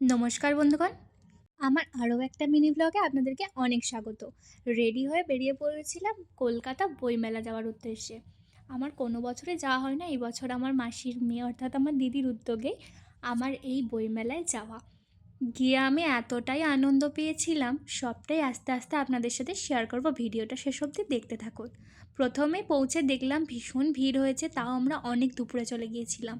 নমস্কার বন্ধুগণ। আমার আরও একটা মিনি ব্লগে আপনাদেরকে অনেক স্বাগত। রেডি হয়ে বেরিয়ে পড়েছিলাম কলকাতা বইমেলা যাওয়ার উদ্দেশ্যে। আমার কোনো বছরে যাওয়া হয় না, এই বছর আমার মাসির মেয়ে অর্থাৎ আমার দিদির উদ্যোগে আমার এই বইমেলায় যাওয়া। গিয়ে আমি এতটাই আনন্দ পেয়েছিলাম, সবটাই আস্তে আস্তে আপনাদের সাথে শেয়ার করব। ভিডিওটা শেষ অবধি দেখতে থাকুন। প্রথমে পৌঁছে দেখলাম ভীষণ ভিড় হয়েছে, তাও আমরা অনেক দুপুরে চলে গিয়েছিলাম।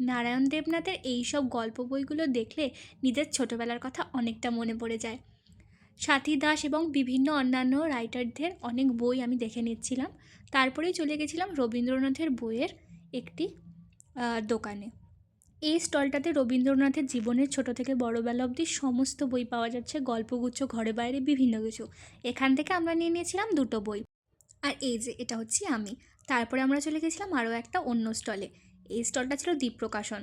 নারায়ণ দেবনাথের এই সব গল্প বইগুলো দেখলে নিজের ছোটোবেলার কথা অনেকটা মনে পড়ে যায়। সাথী দাস এবং বিভিন্ন অন্যান্য রাইটারদের অনেক বই আমি দেখে নিচ্ছিলাম। তারপরেই চলে গেছিলাম রবীন্দ্রনাথের বইয়ের একটি দোকানে। এই স্টলটাতে রবীন্দ্রনাথের জীবনের ছোট থেকে বড়বেলা অবধি সমস্ত বই পাওয়া যাচ্ছে, গল্পগুচ্ছ, ঘরে বাইরে বিভিন্ন কিছু। এখান থেকে আমরা নিয়ে নিয়েছিলাম দুটো বই। আর এই যে, এটা হচ্ছে আমি। তারপরে আমরা চলে গেছিলাম আরও একটা অন্য স্টলে। এই স্টলটা ছিল দ্বীপ প্রকাশন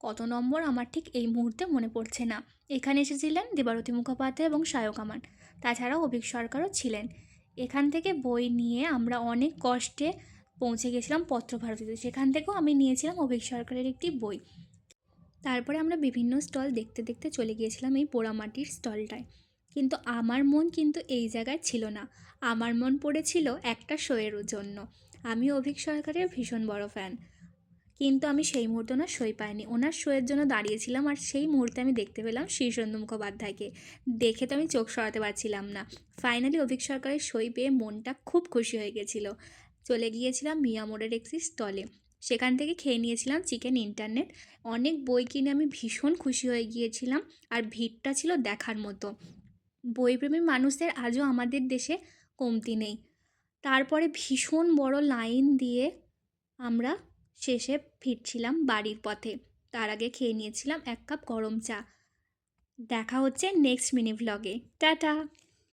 কত নম্বর আমার ঠিক এই মুহূর্তে মনে পড়ছে না। এখানে এসেছিলেন দেবারতী মুখোপাধ্যায় এবং সায়ক আমান। তাছাড়াও অভিক সরকারও ছিলেন। এখান থেকে বই নিয়ে আমরা অনেক কষ্টে পৌঁছে গেছিলাম পত্রভারতীতে। সেখান থেকেও আমি নিয়েছিলাম অভিক সরকারের একটি বই। তারপরে আমরা বিভিন্ন স্টল দেখতে দেখতে চলে গিয়েছিলাম এই পোড়ামাটির স্টলটায়। কিন্তু আমার মন কিন্তু এই জায়গায় ছিল না। আমার মন পড়েছিল একটা শোয়ের জন্য। আমি অভিক সরকারের ভীষণ বড় ফ্যান কিন্তু আমি সেই মুহূর্তে ওনার সই পাইনি। ওনার শোয়ের জন্য দাঁড়িয়েছিলাম আর সেই মুহূর্তে আমি দেখতে পেলাম শীর্ষেন্দু মুখোপাধ্যায়কে। দেখে তো আমি চোখ সরাতে পারছিলাম না। ফাইনালি অভিক সরকারের সই পেয়ে মনটা খুব খুশি হয়ে গেছিল। চলে গিয়েছিলাম মিয়া মোড়ের একটি স্টলে। সেখান থেকে খেয়ে নিয়েছিলাম চিকেন ইন্টারনেট। অনেক বই কিনে আমি ভীষণ খুশি হয়ে গিয়েছিলাম আর ভিড়টা ছিল দেখার মতো। বইপ্রেমী মানুষদের আজও আমাদের দেশে কমতি নেই। তারপরে ভীষণ বড় লাইন দিয়ে আমরা শেষে ফিরছিলাম বাড়ির পথে। তার আগে খেয়ে নিয়েছিলাম এক কাপ গরম চা। দেখা হচ্ছে নেক্সট মিনি ভ্লগে টাটা!